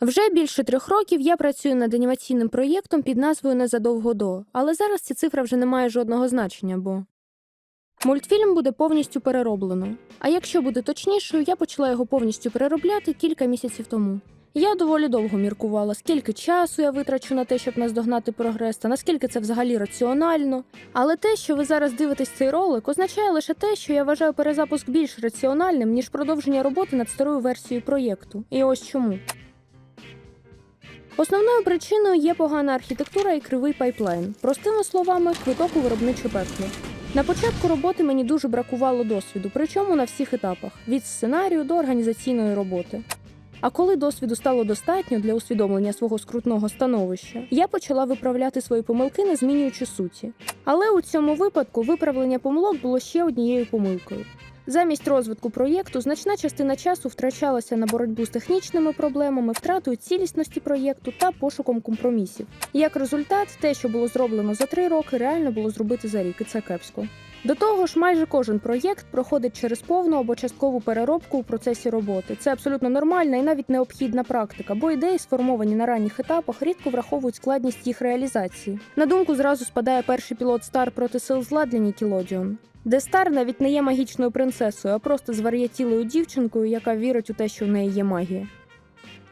Вже більше трьох років я працюю над анімаційним проєктом під назвою Незадовго до, але зараз ця цифра вже не має жодного значення, бо мультфільм буде повністю перероблено. А якщо бути точнішою, я почала його повністю переробляти кілька місяців тому. Я доволі довго міркувала, скільки часу я витрачу на те, щоб наздогнати прогрес, та наскільки це взагалі раціонально. Але те, що ви зараз дивитесь цей ролик, означає лише те, що я вважаю перезапуск більш раціональним, ніж продовження роботи над старою версією проєкту. І ось чому. Основною причиною є погана архітектура і кривий пайплайн. Простими словами, квиток у виробничу пекло. На початку роботи мені дуже бракувало досвіду, причому на всіх етапах від сценарію до організаційної роботи. А коли досвіду стало достатньо для усвідомлення свого скрутного становища, я почала виправляти свої помилки, не змінюючи суті. Але у цьому випадку виправлення помилок було ще однією помилкою. Замість розвитку проєкту значна частина часу втрачалася на боротьбу з технічними проблемами, втратою цілісності проєкту та пошуком компромісів. Як результат, те, що було зроблено за три роки, реально було зробити за рік, і це кепсько. До того ж, майже кожен проєкт проходить через повну або часткову переробку у процесі роботи. Це абсолютно нормальна і навіть необхідна практика, бо ідеї, сформовані на ранніх етапах, рідко враховують складність їх реалізації. На думку зразу спадає перший пілот Стар проти сил зла для Нікелодіон. Де Стар навіть не є магічною принцесою, а просто звар'ятілою дівчинкою, яка вірить у те, що в неї є магія.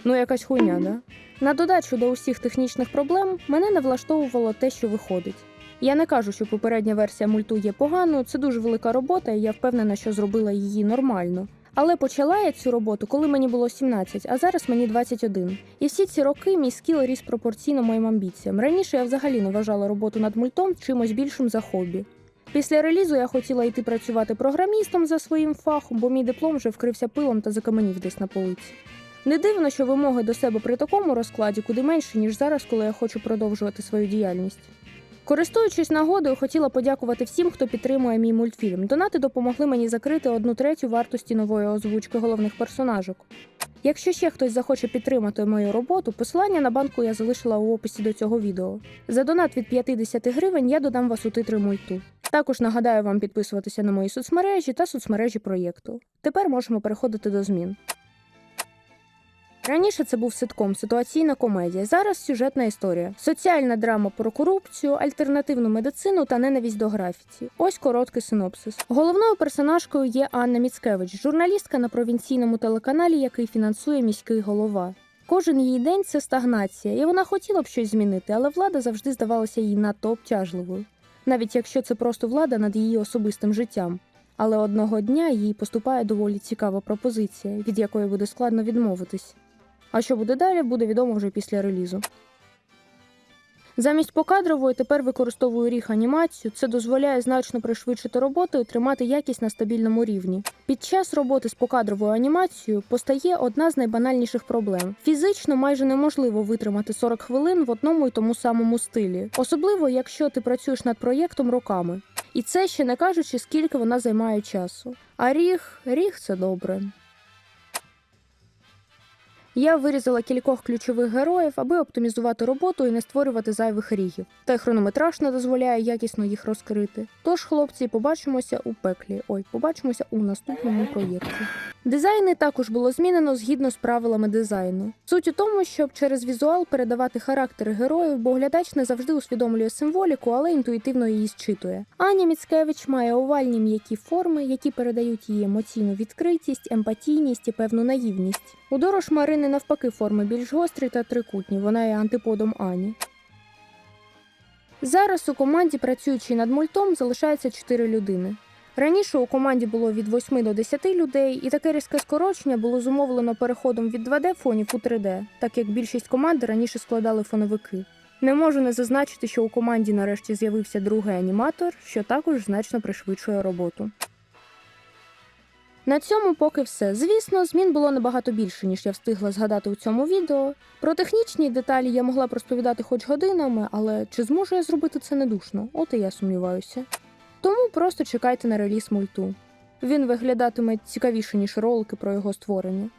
Ну, якась хуйня, да? На додачу до усіх технічних проблем мене не влаштовувало те, що виходить. Я не кажу, що попередня версія мульту є поганою, це дуже велика робота, і я впевнена, що зробила її нормально. Але почала я цю роботу, коли мені було 17, а зараз мені 21. І всі ці роки мій скіл ріс пропорційно моїм амбіціям. Раніше я взагалі не вважала роботу над мультом чимось більшим за хобі. Після релізу я хотіла йти працювати програмістом за своїм фахом, бо мій диплом вже вкрився пилом та закаменів десь на полиці. Не дивно, що вимоги до себе при такому розкладі куди менші, ніж зараз, коли я хочу продовжувати свою діяльність. Користуючись нагодою, хотіла подякувати всім, хто підтримує мій мультфільм. Донати допомогли мені закрити одну третю вартості нової озвучки головних персонажок. Якщо ще хтось захоче підтримати мою роботу, посилання на банку я залишила у описі до цього відео. За донат від 50 гривень я додам вас у титри мульту. Також нагадаю вам підписуватися на мої соцмережі та соцмережі проєкту. Тепер можемо переходити до змін. Раніше це був ситком, ситуаційна комедія. Зараз сюжетна історія, соціальна драма про корупцію, альтернативну медицину та ненависть до графіті. Ось короткий синопсис. Головною персонажкою є Анна Міцкевич, журналістка на провінційному телеканалі, який фінансує міський голова. Кожен її день це стагнація, і вона хотіла б щось змінити, але влада завжди здавалася їй надто обтяжливою, навіть якщо це просто влада над її особистим життям. Але одного дня їй поступає доволі цікава пропозиція, від якої буде складно відмовитись. А що буде далі, буде відомо вже після релізу. Замість покадрової тепер використовую ріг анімацію. Це дозволяє значно пришвидшити роботу і тримати якість на стабільному рівні. Під час роботи з покадровою анімацією постає одна з найбанальніших проблем. Фізично майже неможливо витримати 40 хвилин в одному і тому самому стилі, особливо якщо ти працюєш над проєктом роками. І це ще не кажучи, скільки вона займає часу. А ріг, ріг це добре. Я вирізала кількох ключових героїв, аби оптимізувати роботу і не створювати зайвих рігів. Та й хронометраж не дозволяє якісно їх розкрити. Тож, хлопці, побачимося у пеклі. Ой, побачимося у наступному проєкті. Дизайни також було змінено згідно з правилами дизайну. Суть у тому, щоб через візуал передавати характери героїв, бо глядач не завжди усвідомлює символіку, але інтуїтивно її зчитує. Аня Міцкевич має овальні м'які форми, які передають її емоційну відкритість, емпатійність і певну наївність. У дорож Марини навпаки форми більш гострі та трикутні. Вона є антиподом Ані. Зараз у команді, працюючи над мультом, залишається 4 людини. Раніше у команді було від 8 до 10 людей, і таке різке скорочення було зумовлено переходом від 2D фонів у 3D, так як більшість команди раніше складали фоновики. Не можу не зазначити, що у команді нарешті з'явився другий аніматор, що також значно пришвидшує роботу. На цьому поки все. Звісно, змін було набагато більше, ніж я встигла згадати у цьому відео. Про технічні деталі я могла б розповідати хоч годинами, але чи зможу я зробити це недушно? От і я сумніваюся. Тому просто чекайте на реліз мульту. Він виглядатиме цікавіше, ніж ролики про його створення.